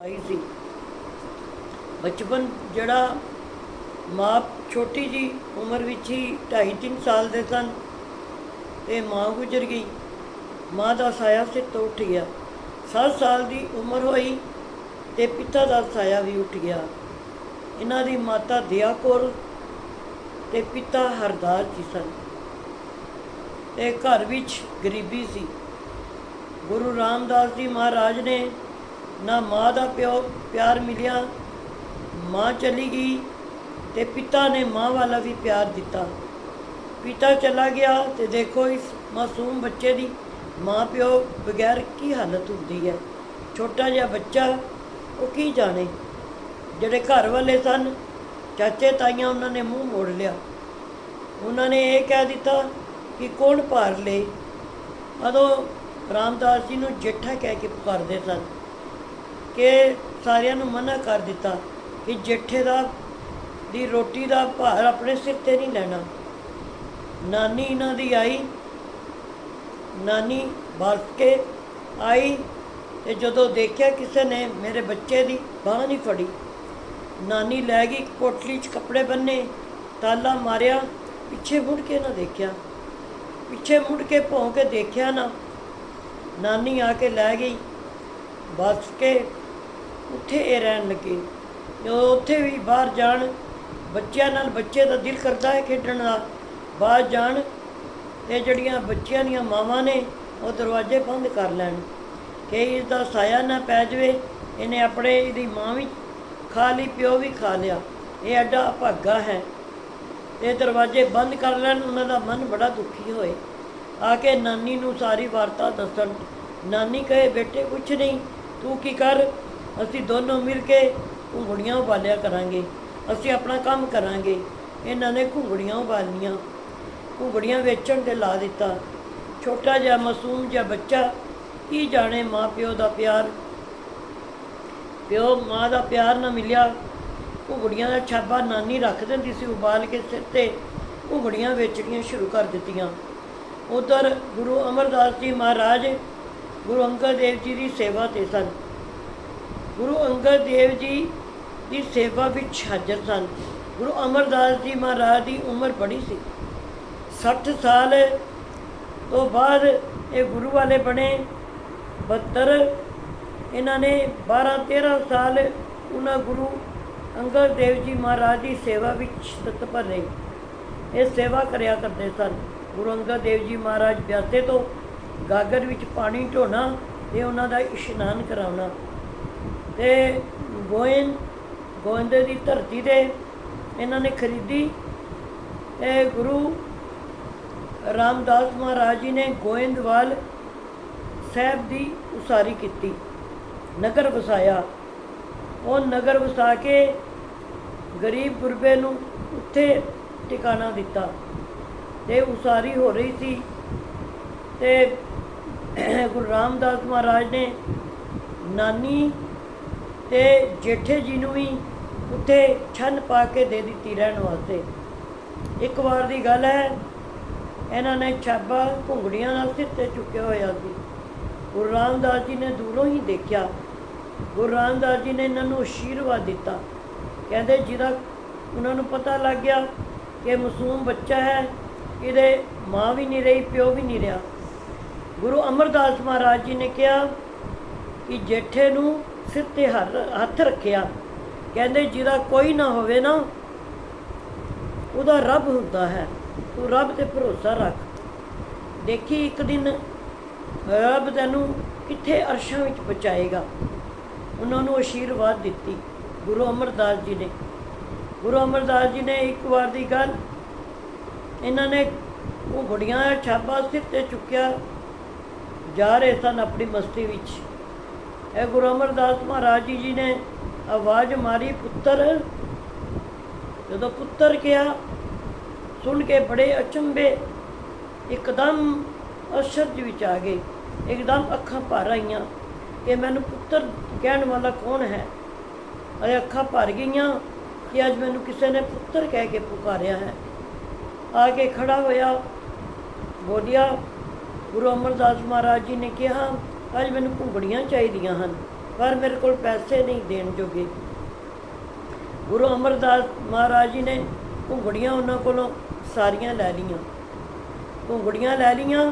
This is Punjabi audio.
ਆਈ ਸੀ। ਬਚਪਨ ਜਿਹੜਾ ਮਾਂ ਛੋਟੀ ਜੀ ਉਮਰ ਵਿੱਚ ਹੀ 2.5 3 ਸਾਲ ਦੇ ਸਨ ਤੇ ਮਾਂ ਗੁਜ਼ਰ ਗਈ। ਮਾਂ ਦਾ ਸਾਇਆ ਸਿਰ ਤੋਂ ਉੱਠ ਗਿਆ। 7 ਸਾਲ ਦੀ ਉਮਰ ਹੋਈ ਤੇ ਪਿਤਾ ਦਾ ਸਾਇਆ ਵੀ ਉੱਠ ਗਿਆ। ਇਹਨਾਂ ਦੀ ਮਾਤਾ ਦਿਆ ਕੌਰ ਤੇ ਪਿਤਾ ਹਰਦਾਸ ਜੀ ਸਨ। ਤੇ ਘਰ ਵਿੱਚ ਗਰੀਬੀ ਸੀ। ਗੁਰੂ ਰਾਮਦਾਸ ਜੀ ਮਹਾਰਾਜ ਨੇ ਨਾ ਮਾਂ ਦਾ ਪਿਓ ਪਿਆਰ ਮਿਲਿਆ, ਮਾਂ ਚਲੀ ਗਈ ਤੇ ਪਿਤਾ ਨੇ ਮਾਂ ਵਾਲਾ ਵੀ ਪਿਆਰ ਦਿੱਤਾ। ਪਿਤਾ ਚਲਾ ਗਿਆ ਤੇ ਦੇਖੋ ਇਸ ਮਾਸੂਮ ਬੱਚੇ ਦੀ ਮਾਂ ਪਿਓ ਬਗੈਰ ਕੀ ਹਾਲਤ ਹੁੰਦੀ ਹੈ? ਛੋਟਾ ਜਿਹਾ ਬੱਚਾ, ਉਹ ਕੀ ਜਾਣੇ? ਜਿਹੜੇ ਘਰ ਵਾਲੇ ਸਨ, ਚਾਚੇ ਤਾਈਆਂ ਉਹਨਾਂ ਨੇ ਮੂੰਹ ਮੋੜ ਲਿਆ। ਉਹਨਾਂ ਨੇ ਇਹ ਕਹਿ ਦਿੱਤਾ ਕਿ ਕੌਣ ਭਾਰ ਲੇ? ਅਦੋਂ ਰਾਮਦਾਸ ਜੀ ਨੂੰ ਜੇਠਾ ਕਹਿ ਕੇ ਪੁਕਾਰਦੇ ਸਨ। ਕਿ ਸਾਰਿਆਂ ਨੂੰ ਮਨਾ ਕਰ ਦਿੱਤਾ ਕਿ ਜੇਠੇ ਦਾ, ਦੀ ਰੋਟੀ ਦਾ ਭਾਰ ਆਪਣੇ ਸਿਰ ਤੇ ਨਹੀਂ ਲੈਣਾ। ਨਾਨੀ ਇਹਨਾਂ ਦੀ ਆਈ, ਨਾਨੀ ਬਸ ਕੇ ਆਈ ਤੇ ਜਦੋਂ ਦੇਖਿਆ ਕਿਸੇ ਨੇ ਮੇਰੇ ਬੱਚੇ ਦੀ ਬਾਂਹ ਨਹੀਂ ਫੜੀ, ਨਾਨੀ ਲੈ ਗਈ ਕੋਟਲੀ 'ਚ ਕੱਪੜੇ ਬੰਨੇ, ਤਾਲਾ ਮਾਰਿਆ, ਪਿੱਛੇ ਮੁੜ ਕੇ ਨਾ ਦੇਖਿਆ। ਪਿੱਛੇ ਮੁੜ ਕੇ ਭੌਂ ਕੇ ਦੇਖਿਆ ਨਾ, ਨਾਨੀ ਆ ਕੇ ਲੈ ਗਈ ਬਸ ਕੇ ਉੱਥੇ ਇਹ ਰਹਿਣ ਲੱਗੇ। ਜਦੋਂ ਉੱਥੇ ਵੀ ਬਾਹਰ ਜਾਣ, ਬੱਚਿਆਂ ਨਾਲ ਬੱਚੇ ਦਾ ਦਿਲ ਕਰਦਾ ਹੈ ਖੇਡਣ ਦਾ। ਬਾਹਰ ਜਾਣ ਇਹ ਜਿਹੜੀਆਂ ਬੱਚਿਆਂ ਦੀਆਂ ਮਾਵਾਂ ਨੇ, ਉਹ ਦਰਵਾਜ਼ੇ ਬੰਦ ਕਰ ਲੈਣ। ਕਿ ਇਸ ਦਾ ਸਾਇਆ ਨਾ ਪੈ ਜਾਵੇ, ਇਹਨੇ ਆਪਣੇ ਇਹਦੀ ਮਾਂ ਵੀ ਖਾ ਲਈ, ਪਿਓ ਵੀ ਖਾ ਲਿਆ। ਇਹ ਐਡਾ ਭਾਗਾ ਹੈ। ਇਹ ਦਰਵਾਜ਼ੇ ਬੰਦ ਕਰ ਲੈਣ, ਉਹਨਾਂ ਦਾ ਮਨ ਬੜਾ ਦੁਖੀ ਹੋਏ। ਆ ਕੇ ਨਾਨੀ ਨੂੰ ਸਾਰੀ ਵਾਰਤਾ ਦੱਸਣ, ਨਾਨੀ ਕਹੇ, ਬੇਟੇ, ਕੁਛ ਨਹੀਂ, ਤੂੰ ਕੀ ਕਰ? ਅਸੀਂ ਦੋਨੋਂ ਮਿਲ ਕੇ ਘੁੰਗੜੀਆਂ ਉਬਾਲਿਆ ਕਰਾਂਗੇ। ਅਸੀਂ ਆਪਣਾ ਕੰਮ ਕਰਾਂਗੇ। ਇਹਨਾਂ ਨੇ ਘੁੰਗੜੀਆਂ ਉਬਾਲੀਆਂ ਘੁੰਗੜੀਆਂ ਵੇਚਣ ਤੇ ਲਾ ਦਿੱਤਾ। ਛੋਟਾ ਜਿਹਾ ਮਾਸੂਮ ਜਿਹਾ ਬੱਚਾ, ਕੀ ਜਾਣੇ ਮਾਂ ਪਿਓ ਦਾ ਪਿਆਰ? ਪਿਓ, ਮਾਂ ਦਾ ਪਿਆਰ ਨਾ ਮਿਲਿਆ। ਘੁੰਗੜੀਆਂ ਦਾ ਛਾਬਾ ਨਾਨੀ ਰੱਖ ਦਿੰਦੀ ਸੀ ਉਬਾਲ ਕੇ ਸਿਰ ਤੇ। ਘੁੰਗੜੀਆਂ ਵੇਚਣੀਆਂ ਸ਼ੁਰੂ ਕਰ ਦਿੱਤੀਆਂ। ਉਧਰ ਗੁਰੂ ਅਮਰਦਾਸ ਜੀ ਮਹਾਰਾਜ ਗੁਰੂ ਅੰਗਦ ਦੇਵ ਜੀ ਦੀ ਸੇਵਾ ਤੇ ਸਨ। ਗੁਰੂ ਅੰਗਦ ਦੇਵ ਜੀ ਦੀ ਸੇਵਾ ਵਿੱਚ ਹਾਜ਼ਰ ਸਨ। ਗੁਰੂ ਅਮਰਦਾਸ ਜੀ ਮਹਾਰਾਜ ਦੀ ਉਮਰ ਬੜੀ ਸੀ। 60 ਸਾਲ ਤੋਂ ਬਾਅਦ ਇਹ ਗੁਰੂ ਵਾਲੇ ਬਣੇ। 72 ਇਹਨਾਂ ਨੇ 12 13 ਸਾਲ ਉਹਨਾਂ ਗੁਰੂ ਅੰਗਦ ਦੇਵ ਜੀ ਮਹਾਰਾਜ ਦੀ ਸੇਵਾ ਵਿੱਚ ਤਤਪਰ ਰਹੇ। ਇਹ ਸੇਵਾ ਕਰਿਆ ਕਰਦੇ ਸਨ। ਗੁਰੂ ਅੰਗਦ ਦੇਵ ਜੀ ਮਹਾਰਾਜ ਵਿਆਸੇ ਤੋਂ ਗਾਗਰ ਵਿੱਚ ਪਾਣੀ ਢੋਣਾ ਤੇ ਉਹਨਾਂ ਦਾ ਇਸ਼ਨਾਨ ਕਰਾਉਣਾ। ਤੇ ਗੋਇੰਦ ਗੋਇੰਦ ਦੀ ਧਰਤੀ ਤੇ ਇਹਨਾਂ ਨੇ ਖਰੀਦੀ। ਇਹ ਗੁਰੂ ਰਾਮਦਾਸ ਮਹਾਰਾਜ ਜੀ ਨੇ ਗੋਇੰਦਵਾਲ ਸਾਹਿਬ ਦੀ ਉਸਾਰੀ ਕੀਤੀ। ਨਗਰ ਵਸਾਇਆ। ਉਹ ਨਗਰ ਵਸਾ ਕੇ ਗਰੀਬ ਗੁਰਬੇ ਨੂੰ ਉੱਥੇ ਟਿਕਾਣਾ ਦਿੱਤਾ। ਤੇ ਉਸਾਰੀ ਹੋ ਰਹੀ ਸੀ। ਤੇ ਗੁਰੂ ਰਾਮਦਾਸ ਮਹਾਰਾਜ ਨੇ ਨਾਨੀ ਤੇ ਜੇਠੇ ਜੀ ਨੂੰ ਵੀ ਉੱਥੇ ਛੰਨ ਪਾ ਕੇ ਦੇ ਦਿੱਤੀ ਰਹਿਣ ਵਾਸਤੇ। ਇੱਕ ਵਾਰ ਦੀ ਗੱਲ ਹੈ, ਇਹਨਾਂ ਨੇ ਛਾਬਾ ਘੁੰਗੜੀਆਂ ਨਾਲ ਸਿਰ ਤੇ ਚੁੱਕਿਆ ਹੋਇਆ ਸੀ। ਗੁਰੂ ਰਾਮਦਾਸ ਜੀ ਨੇ ਦੂਰੋਂ ਹੀ ਦੇਖਿਆ। ਗੁਰੂ ਰਾਮਦਾਸ ਜੀ ਨੇ ਇਹਨਾਂ ਨੂੰ ਅਸ਼ੀਰਵਾਦ ਦਿੱਤਾ। ਕਹਿੰਦੇ ਜਿਹਦਾ ਉਹਨਾਂ ਨੂੰ ਪਤਾ ਲੱਗ ਗਿਆ ਕਿ ਮਾਸੂਮ ਬੱਚਾ ਹੈ, ਇਹਦੇ ਮਾਂ ਵੀ ਨਹੀਂ ਰਹੀ, ਪਿਓ ਵੀ ਨਹੀਂ ਰਿਹਾ। ਗੁਰੂ ਅਮਰਦਾਸ ਮਹਾਰਾਜ ਜੀ ਨੇ ਕਿਹਾ ਕਿ ਜੇਠੇ ਨੂੰ ਸਿਰ ਤੇ ਹਰ- ਹੱਥ ਰੱਖਿਆ। ਕਹਿੰਦੇ ਜਿਹਦਾ ਕੋਈ ਨਾ ਹੋਵੇ ਨਾ, ਉਹਦਾ ਰੱਬ ਹੁੰਦਾ ਹੈ। ਤੂੰ ਰੱਬ ਤੇ ਭਰੋਸਾ ਰੱਖ। ਦੇਖੀ ਇੱਕ ਦਿਨ ਰੱਬ ਤੈਨੂੰ ਕਿੱਥੇ ਅਰਸ਼ਾਂ ਵਿੱਚ ਪਹੁੰਚਾਏਗਾ। ਉਹਨਾਂ ਨੂੰ ਅਸ਼ੀਰਵਾਦ ਦਿੱਤੀ ਗੁਰੂ ਅਮਰਦਾਸ ਜੀ ਨੇ। ਗੁਰੂ ਅਮਰਦਾਸ ਜੀ ਨੇ ਇੱਕ ਵਾਰ ਦੀ ਗੱਲ, ਇਹਨਾਂ ਨੇ ਉਹ ਘੋੜੀਆਂ ਦਾ ਛਾਪਾ ਸਿਰ ਤੇ ਚੁੱਕਿਆ। ਜਾ ਰਹੇ ਸਨ ਆਪਣੀ ਮਸਤੀ ਵਿੱਚ। ਇਹ ਗੁਰੂ ਅਮਰਦਾਸ ਮਹਾਰਾਜ ਜੀ ਜੀ ਨੇ ਆਵਾਜ਼ ਮਾਰੀ, ਪੁੱਤਰ। ਜਦੋਂ ਪੁੱਤਰ ਕਿਹਾ, ਸੁਣ ਕੇ ਬੜੇ ਅਚੰਭੇ, ਇੱਕਦਮ ਅਸ਼ਰਜ ਵਿੱਚ ਆ ਗਏ, ਇੱਕਦਮ ਅੱਖਾਂ ਭਰ ਆਈਆਂ। ਕਿ ਮੈਨੂੰ ਪੁੱਤਰ ਕਹਿਣ ਵਾਲਾ ਕੌਣ ਹੈ? ਅਰੇ ਅੱਖਾਂ ਭਰ ਗਈਆਂ ਕਿ ਅੱਜ ਮੈਨੂੰ ਕਿਸੇ ਨੇ ਪੁੱਤਰ ਕਹਿ ਕੇ ਪੁਕਾਰਿਆ ਹੈ। ਆ ਕੇ ਖੜਾ ਹੋਇਆ ਬੋਲਿਆ, ਗੁਰੂ ਅਮਰਦਾਸ ਮਹਾਰਾਜ ਜੀ ਨੇ ਕਿਹਾ ਅੱਜ ਮੈਨੂੰ ਘੁੰਗੜੀਆਂ ਚਾਹੀਦੀਆਂ ਹਨ, ਪਰ ਮੇਰੇ ਕੋਲ ਪੈਸੇ ਨਹੀਂ ਦੇਣ ਜੋਗੇ। ਗੁਰੂ ਅਮਰਦਾਸ ਮਹਾਰਾਜ ਜੀ ਨੇ ਘੁੰਗੜੀਆਂ ਉਹਨਾਂ ਕੋਲੋਂ ਸਾਰੀਆਂ ਲੈ ਲਈਆਂ। ਘੁੰਗੜੀਆਂ ਲੈ ਲਈਆਂ